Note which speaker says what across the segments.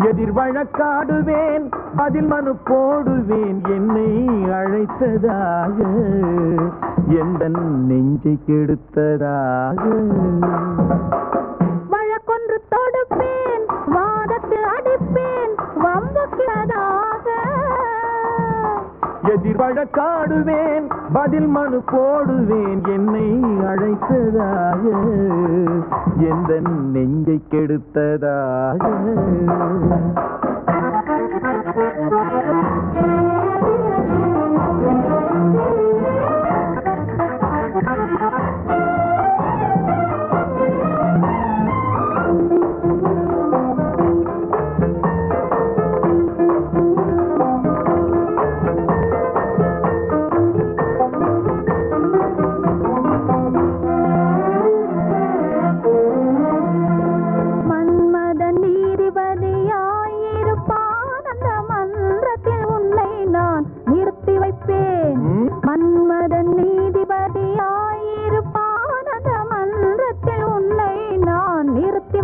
Speaker 1: வழக்காடுவேன் பதில் மனு போடுவேன் என்னை அழைத்ததாக எந்த நெஞ்சை கெடுத்ததாக. எதிர் வழக்காடுவேன் பதில் மனு போடுவேன் என்னை அழைத்ததாக எந்த நெஞ்சை கெடுத்ததாக.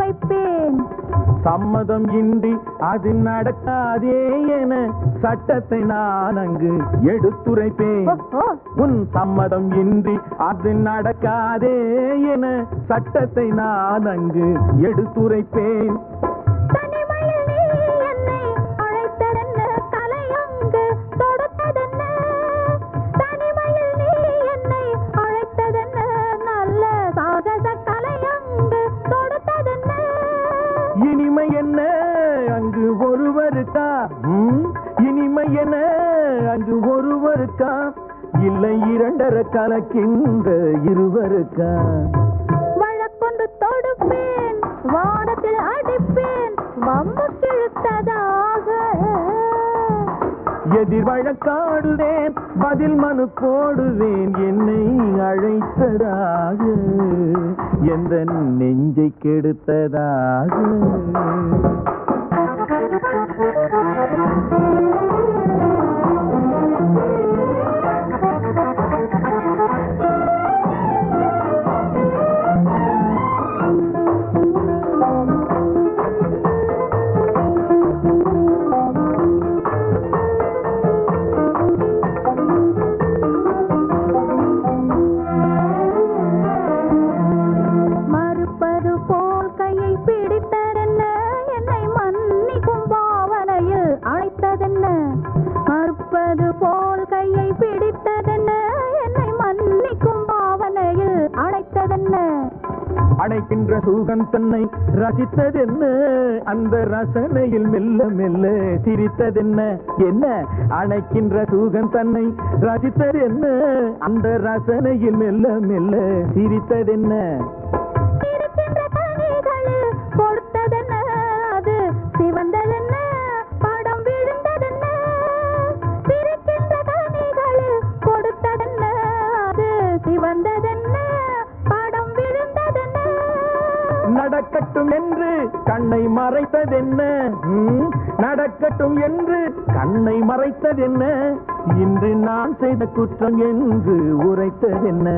Speaker 2: வைப்பேன்.
Speaker 1: சம்மதம் இன்றி அது நடக்காதே என சட்டத்தை நான் அங்கு எடுத்துரைப்பேன். உன் சம்மதம் இன்றி அது நடக்காதே என சட்டத்தை நான் அங்கு எடுத்துரைப்பேன். ஒருவருக்கா? ம்? இனிமை என்ன அங்கு ஒருவருக்கா? இல்லை இரண்டரை கலக்கின்ற இருவருக்கா?
Speaker 2: வழக்கொண்டு தொடுப்பேன் வானத்தில் அடிப்பேன் வம்பு கிழுத்ததாக.
Speaker 1: எதிர் வழக்காடுவேன் பதில் மனு போடுவேன் என்னை அழைத்ததாக. எந்த நெஞ்சை கெடுத்ததாக. படைக்கின்ற சூகன் தன்னை ரசித்ததென்ன? அந்த ரசனையில் மெல்ல மெல்ல சிரித்ததென்ன? என்ன? அணைக்கின்ற சூகன் தன்னை ரசித்ததென்ன? அந்த ரசனையில் மெல்ல மெல்ல சிரித்ததென்ன? நடக்கட்டும் என்று கண்ணை மறைத்ததென்ன ம்? நடக்கட்டும் என்று கண்ணை மறைத்ததென்ன இன்று நான் செய்த குற்றம் என்று உரைத்ததென்ன